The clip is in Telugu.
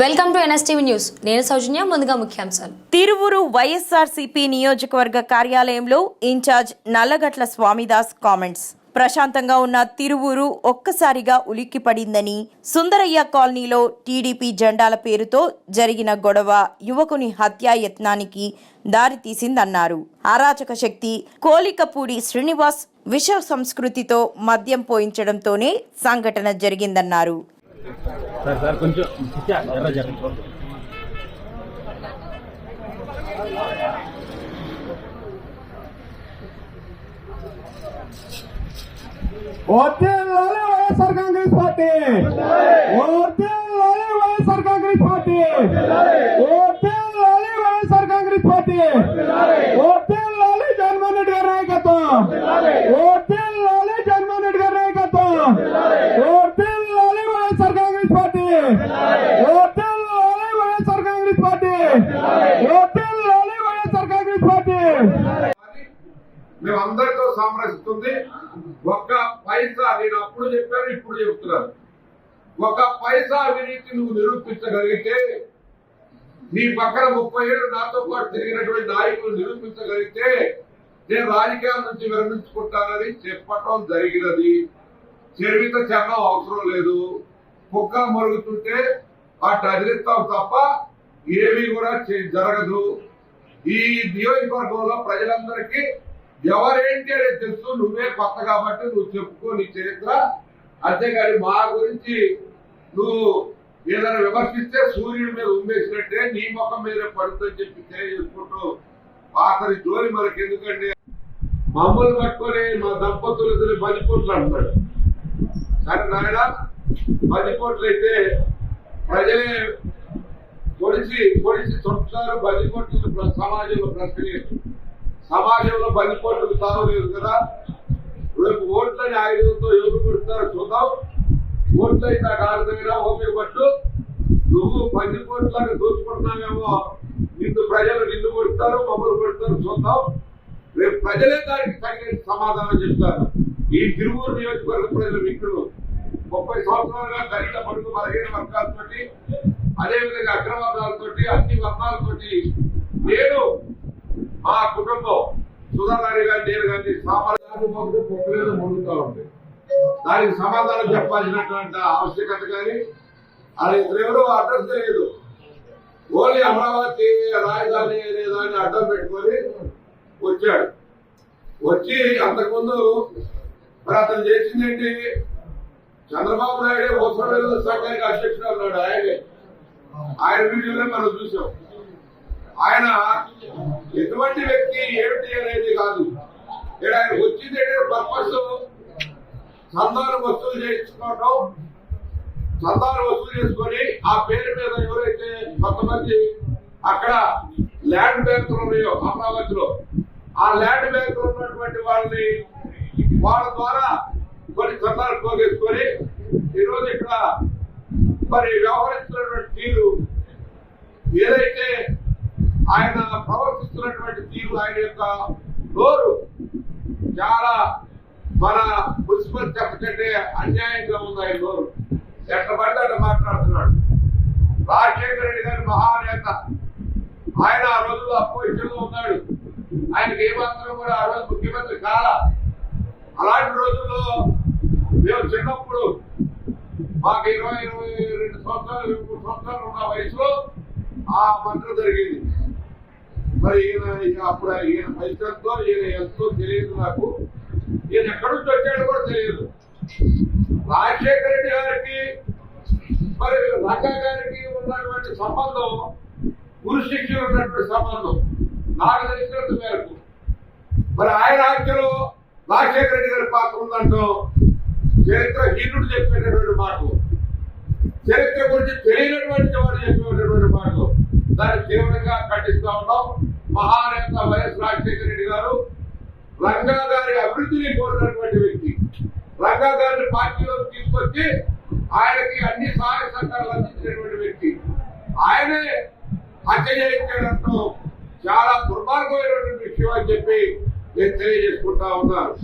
Welcome to NSTV news. నేను సౌజన్య ముందుగా ముఖ్యాంశాలు. తిరువురు వైఎస్ఆర్సీపీ నియోజకవర్గ కార్యాలయంలో ఇన్ఛార్జ్ నల్లగట్ల స్వామిదాస్ కామెంట్స్. ప్రశాంతంగా ఉన్న తిరువురు ఒక్కసారిగా ఉలిక్కిపడిందని సుందరయ్య కాలనీలో టీడీపీ జెండాల పేరుతో జరిగిన గొడవ యువకుని హత్యాయత్నానికి దారితీసిందన్నారు అరాచక శక్తి కోలికపూడి శ్రీనివాస్ విష సంస్కృతితో మద్యం పోయించడంతోనే సంఘటన జరిగిందన్నారు. సార్ సార్ కొంచెం చిచ్చా, ఎర్ర జరగ వర్ధిల్లాలి వైఎస్ఆర్ కాంగ్రెస్ పార్టీ వర్ధిల్లాలి వైఎస్ఆర్ కాంగ్రెస్ పార్టీ వర్ధిల్లాలి వైఎస్ఆర్ కాంగ్రెస్ పార్టీ వర్ధిల్లాలి జగన్మోహన్ రెడ్డి గారి నాయకత్వం వర్ధిల్లాలి జగన్మోహన్ రెడ్డి గారి నాయకత్వం వర్ధిల్లాలి వైఎస్ఆర్ కాంగ్రెస్ పార్టీ. వర్ధిల్లాలి YSR Congress party. YSR Congress party. అందరితో ఒక్క పైసా నేను అప్పుడు చెప్పాను ఇప్పుడు చెప్తున్నాను. ఒక పైసా అవినీతి నువ్వు నిరూపించగలిగితే నీ పక్కన ముప్పై ఏళ్ళు నాతో పాటు తిరిగినటువంటి నాయకులు నిరూపించగలిగితే నేను రాజకీయాల నుంచి విరమించుకుంటానని చెప్పటం జరిగినది. చరిత చట్టం అవసరం లేదు. కుక్క మరుగుతుంటే అటు అదిలిస్తాం తప్ప ఏమీ కూడా జరగదు. ఈ నియోజకవర్గంలో ప్రజలందరికీ ఎవరేంటి అనేది తెలుసు. నువ్వే కొత్త కాబట్టి నువ్వు చెప్పుకో నీ చరిత్ర. అంతేగాని మా గురించి నువ్వు ఏదైనా విమర్శిస్తే సూర్యుడి మీద ఉమ్మేసినట్టే నీ ముఖం మీద పడుతుందని చెప్పి తెలియజేసుకుంటూ అతని జోలి మనకి ఎందుకండి? మమ్మల్ని పట్టుకొని మా దంపతులు ఇద్దరు బలిపోట్లు అంటున్నాడు. సరే నాయన బలిపోట్లు అయితే ప్రజలే పొడిచి పొడిచి చుట్టారు బలిపోట్లు కోట్లు సమాజంలో ప్రశ్న సమాజంలో బందిపోట్లు తాగలేదు కదా. రేపు ఓట్లని ఆయుధంతో ఎవరు కొడతారో చూద్దాం. ఓట్లు అయితే దగ్గర ఓపిక పట్టు నువ్వు బందిపోట్లాగా దోచుకుంటున్నావేమో నిన్ను ప్రజలు నిన్ను కొడతారు మమ్మల్ని కొడతారు చూద్దాం. రేపు ప్రజలే దానికి తగిన సమాధానం చెప్తారు. ఈ తిరువూరు నియోజకవర్గ ప్రజలు మిత్రులు ముప్పై సంవత్సరాలుగా దళిత పడుగు బలహీన వర్గాలతో అదేవిధంగా అగ్రవర్గాలతోటి అన్ని వర్గాలతో నేను మా కుటుంబం సుధారాణి గారి నేను కానీ సామాన్య మొక్కలేదు ముందుగా ఉంది. దానికి సమాధానం చెప్పాల్సినటువంటి ఆవశ్యకత కానీ అది ఎవరు అడ్రస్ తెలియదు ఓన్లీ అమరావతి రాజధాని లేదా అని అడ్డం పెట్టుకొని వచ్చాడు. వచ్చి అంతకుముందు మరి అతను చేసింది చంద్రబాబు నాయుడే ఉత్తరవేద సంఘానికి అధ్యక్షుడు అన్నాడు ఆయనే. ఆయన వీడియోనే మనం చూసాం. ఆయన ఎటువంటి వ్యక్తి ఏమిటి అనేది కాదు. ఇక్కడ ఆయన వచ్చింది ఏంటంటే పర్పస్ చందాలు వసూలు చేయించుకోవటం చందాలు వసూలు చేసుకొని ఆ పేరు మీద ఎవరైతే కొంతమంది అక్కడ ల్యాండ్ బ్యాంకులు ఉన్నాయో అమరావతిలో ఆ ల్యాండ్ బ్యాంకులు ఉన్నటువంటి వాళ్ళని వాళ్ళ ద్వారా కొన్ని చందాలు పోగేసుకొని ఈరోజు ఇక్కడ మరి వ్యవహరిస్తున్నటువంటి తీరు ఏదైతే ఆయన ప్రవర్తిస్తున్నటువంటి తీరు ఆయన యొక్క నోరు చాలా మన మున్సిపల్ చెప్పకంటే అన్యాయంగా ఉంది ఆయన నోరు. ఎట్లా పడితే మాట్లాడుతున్నాడు? రాజశేఖర రెడ్డి గారి మహానేత. ఆయన ఆ రోజుల్లో అపోజిషన్ ఉన్నాడు. ఆయనకి ఏమాత్రం కూడా ఆ రోజు ముఖ్యమంత్రి కాల. అలాంటి రోజుల్లో మేము చిన్నప్పుడు మాకు ఇరవై ఇరవై రెండు సంవత్సరాలు ఇరవై మూడు సంవత్సరాలు ఉన్న వయసులో ఆ మంత్రం జరిగింది. మరి ఈయన అప్పుడు ఈయన వయసుతో ఈయన ఎంతో తెలియదు నాకు. ఈయన ఎక్కడి నుంచి వచ్చాడో కూడా తెలియదు. రాజశేఖర రెడ్డి గారికి మరి రంగా గారికి ఉన్నటువంటి సంబంధం గురుశిక్ష ఉన్నటువంటి సంబంధం నాకు తెలిసినంత మేరకు. మరి ఆయన ఆజ్ఞలో రాజశేఖర రెడ్డి గారి పాత్ర ఉందంటూ చరిత్రహీనుడు చెప్పేటటువంటి మాటలు చరిత్ర గురించి తెలియనటువంటి వాడు చెప్పేటటువంటి మాటలు దాన్ని తీవ్రంగా ఖండిస్తా ఉన్నాం. మహానేత వైఎస్ రాజశేఖర రెడ్డి గారు రంగా గారి అభివృద్ధిని కోరినటువంటి వ్యక్తి. రంగా గారిని పార్టీలోకి తీసుకొచ్చి ఆయనకి అన్ని సహాయ సహకారాలు అందించినటువంటి వ్యక్తి. ఆయనే హత్య చేయించడంతో చాలా దుర్మార్గమైనటువంటి విషయం అని చెప్పి నేను తెలియజేసుకుంటా ఉన్నాను.